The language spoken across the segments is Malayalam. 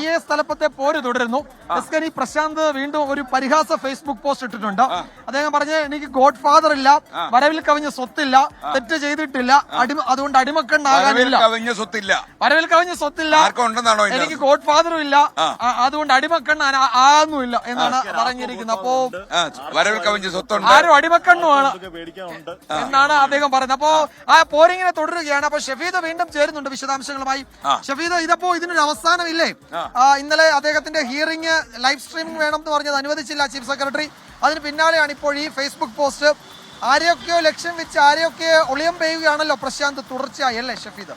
ഐ എ എസ് തലപ്പത്തെ പോര് തുടരുന്നു. എസ്കനി പ്രശാന്ത് വീണ്ടും ഒരു പരിഹാസ ഫേസ്ബുക്ക് പോസ്റ്റ് ഇട്ടിട്ടുണ്ട്. അദ്ദേഹം പറഞ്ഞ എനിക്ക് ഗോഡ് ഫാദർ ഇല്ല വരവിൽ കവിഞ്ഞ സ്വത്തില്ല. തെറ്റ് ചെയ്തിട്ടില്ല. അടിമ അതുകൊണ്ട് അടിമക്കണ്ണാകാനില്ല. കവിഞ്ഞ സ്വത്തില്ല. വരവിൽ കവിഞ്ഞ സ്വത്തില്ല. എനിക്ക് ഗോഡ് ഫാദറും ഇല്ല. അതുകൊണ്ട് അടിമക്കണ്ണ ആകുന്നുമില്ല എന്നാണ് പറഞ്ഞിരിക്കുന്നത്. അപ്പോ വരവിൽ കവിഞ്ഞ സ്വത്തുണ്ട്. ആരും അടിമക്കണ്ണുമാണ് എന്നാണ് അദ്ദേഹം പറയുന്നത്. അപ്പോ ആ പോരിങ്ങനെ തുടരുകയാണ്. അപ്പൊ ഷഫീദ് വീണ്ടും ചേരുന്നുണ്ട് വിശദാംശങ്ങളുമായി. ഷഫീദ് ഇതപ്പോ ഇതിനൊരു അവസാനമില്ലേ? ആ, ഇന്നലെ അദ്ദേഹത്തിന്റെ ഹിയറിംഗ് ലൈവ് സ്ട്രീമിംഗ് വേണം എന്ന് പറഞ്ഞത് അനുവദിച്ചില്ല ചീഫ് സെക്രട്ടറി അതിന് പിന്നാലെയാണ് ഇപ്പോൾ ഈ ഫേസ്ബുക്ക് പോസ്റ്റ് ആരെയൊക്കെയോ ലക്ഷ്യം വെച്ച് ആരെയൊക്കെ ഒളിയം പെയ്യുകയാണല്ലോ പ്രശാന്ത് തുടർച്ചയായി അല്ലേ ഷഫീദ്?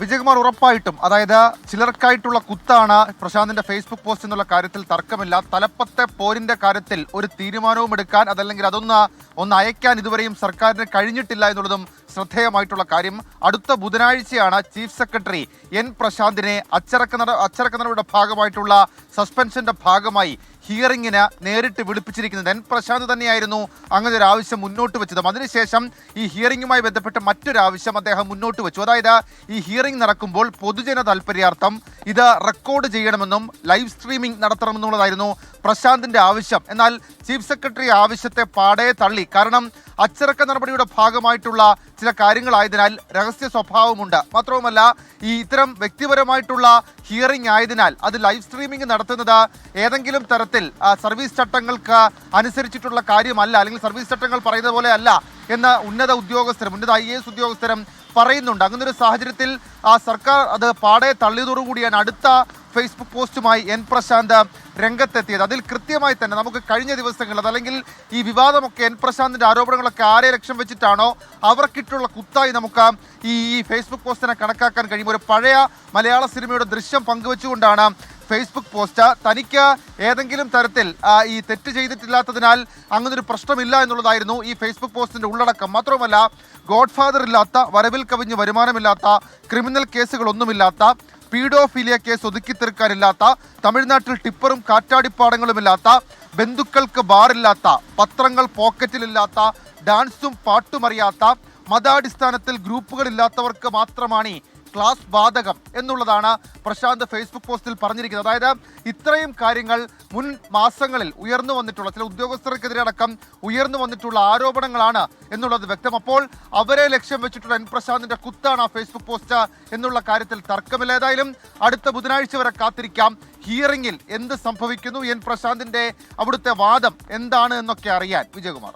വിജയകുമാർ ഉറപ്പായിട്ടും അതായത് ചിലർക്കായിട്ടുള്ള കുത്താണ് പ്രശാന്തിന്റെ ഫേസ്ബുക്ക് പോസ്റ്റ് എന്നുള്ള കാര്യത്തിൽ തർക്കമില്ല. തലപ്പത്തെ പോരിന്റെ കാര്യത്തിൽ ഒരു തീരുമാനവും എടുക്കാൻ അതല്ലെങ്കിൽ അതൊന്ന് ഒന്ന് അയക്കാൻ ഇതുവരെയും സർക്കാരിന് കഴിഞ്ഞിട്ടില്ല എന്നുള്ളതും ശ്രദ്ധേയമായിട്ടുള്ള കാര്യം. അടുത്ത ബുധനാഴ്ചയാണ് ചീഫ് സെക്രട്ടറി എൻ പ്രശാന്തിനെ അച്ചടക്ക നട അച്ചടക്ക നടപടിയുടെ ഭാഗമായിട്ടുള്ള സസ്പെൻഷന്റെ ഭാഗമായി ഹിയറിംഗിന് നേരിട്ട് വിളിപ്പിച്ചിരിക്കുന്നത് എൻ പ്രശാന്ത് തന്നെയായിരുന്നു അങ്ങനെ ഒരു ആവശ്യം മുന്നോട്ട് വെച്ചതും. അതിനുശേഷം ഈ ഹിയറിംഗുമായി ബന്ധപ്പെട്ട് മറ്റൊരു ആവശ്യം അദ്ദേഹം മുന്നോട്ട് വെച്ചു. അതായത് ഈ ഹിയറിംഗ് നടക്കുമ്പോൾ പൊതുജന താല്പര്യാർത്ഥം ഇത് റെക്കോർഡ് ചെയ്യണമെന്നും ലൈവ് സ്ട്രീമിംഗ് നടത്തണമെന്നുള്ളതായിരുന്നു പ്രശാന്തിന്റെ ആവശ്യം. എന്നാൽ ചീഫ് സെക്രട്ടറി ആവശ്യത്തെ പാടെ തള്ളി. കാരണം അച്ചടക്ക നടപടിയുടെ ഭാഗമായിട്ടുള്ള ചില കാര്യങ്ങളായതിനാൽ രഹസ്യ സ്വഭാവമുണ്ട്. മാത്രവുമല്ല ഈ ഇത്തരം വ്യക്തിപരമായിട്ടുള്ള ഹിയറിംഗ് ആയതിനാൽ അത് ലൈവ് സ്ട്രീമിംഗ് നടത്തുന്നത് ഏതെങ്കിലും തരത്തിൽ സർവീസ് ചട്ടങ്ങൾക്ക് അനുസരിച്ചിട്ടുള്ള കാര്യമല്ല അല്ലെങ്കിൽ സർവീസ് ചട്ടങ്ങൾ പറയുന്ന പോലെ അല്ല എന്ന് ഉന്നത ഉദ്യോഗസ്ഥരും ഉന്നത ഐ എസ് ഉദ്യോഗസ്ഥരും പറയുന്നുണ്ട്. അങ്ങനൊരു സാഹചര്യത്തിൽ ആ സർക്കാർ അത് പാടെ തള്ളിയതോടുകൂടിയാണ്. അടുത്ത ഫേസ്ബുക്ക് പോസ്റ്റുമായി എൻ പ്രശാന്ത് രംഗത്തെത്തിയത്. അതിൽ കൃത്യമായി തന്നെ നമുക്ക് കഴിഞ്ഞ ദിവസങ്ങളിൽ അതല്ലെങ്കിൽ ഈ വിവാദമൊക്കെ എൻ പ്രശാന്തിന്റെ ആരോപണങ്ങളൊക്കെ ആരെ ലക്ഷ്യം വെച്ചിട്ടാണോ അവർക്കിട്ടുള്ള കുത്തായി നമുക്ക് ഈ ഈ ഫേസ്ബുക്ക് പോസ്റ്റിനെ കണക്കാക്കാൻ കഴിയും. ഒരു പഴയ മലയാള സിനിമയുടെ ദൃശ്യം പങ്കുവെച്ചുകൊണ്ടാണ് ഫേസ്ബുക്ക് പോസ്റ്റ്. തനിക്ക് ഏതെങ്കിലും തരത്തിൽ ഈ തെറ്റ് ചെയ്തിട്ടില്ലാത്തതിനാൽ അങ്ങനൊരു പ്രശ്നമില്ല എന്നുള്ളതായിരുന്നു ഈ ഫേസ്ബുക്ക് പോസ്റ്റിന്റെ ഉള്ളടക്കം. മാത്രവുമല്ല ഗോഡ്ഫാദർ ഇല്ലാത്ത വരവിൽ കവിഞ്ഞ് വരുമാനമില്ലാത്ത ക്രിമിനൽ കേസുകളൊന്നുമില്ലാത്ത പീഡോഫീലിയ കേസ് ഒതുക്കി തീർക്കാനില്ലാത്ത തമിഴ്നാട്ടിൽ ടിപ്പറും കാറ്റാടിപ്പാടങ്ങളുമില്ലാത്ത ബന്ധുക്കൾക്ക് ബാറില്ലാത്ത പത്രങ്ങൾ പോക്കറ്റിലില്ലാത്ത ഡാൻസും പാട്ടുമറിയാത്ത മതാടിസ്ഥാനത്തിൽ ഗ്രൂപ്പുകളില്ലാത്തവർക്ക് മാത്രമാണ് ക്ലാസ് വാതകം എന്നുള്ളതാണ് പ്രശാന്ത് ഫേസ്ബുക്ക് പോസ്റ്റിൽ പറഞ്ഞിരിക്കുന്നത്. അതായത് ഇത്രയും കാര്യങ്ങൾ മുൻ മാസങ്ങളിൽ ഉയർന്നു വന്നിട്ടുള്ള ചില ഉദ്യോഗസ്ഥർക്കെതിരെ അടക്കം ഉയർന്നു വന്നിട്ടുള്ള ആരോപണങ്ങളാണ് എന്നുള്ളത് വ്യക്തം. അപ്പോൾ അവരെ ലക്ഷ്യം വെച്ചിട്ടുള്ള എൻ പ്രശാന്തിന്റെ കുത്താണ് ആ ഫേസ്ബുക്ക് പോസ്റ്റ് എന്നുള്ള കാര്യത്തിൽ തർക്കമില്ല. ഏതായാലും അടുത്ത ബുധനാഴ്ച വരെ കാത്തിരിക്കാം. ഹിയറിംഗിൽ എന്ത് സംഭവിക്കുന്നു? എൻ പ്രശാന്തിന്റെ അവിടുത്തെ വാദം എന്താണ് എന്നൊക്കെ അറിയാൻ വിജയകുമാർ.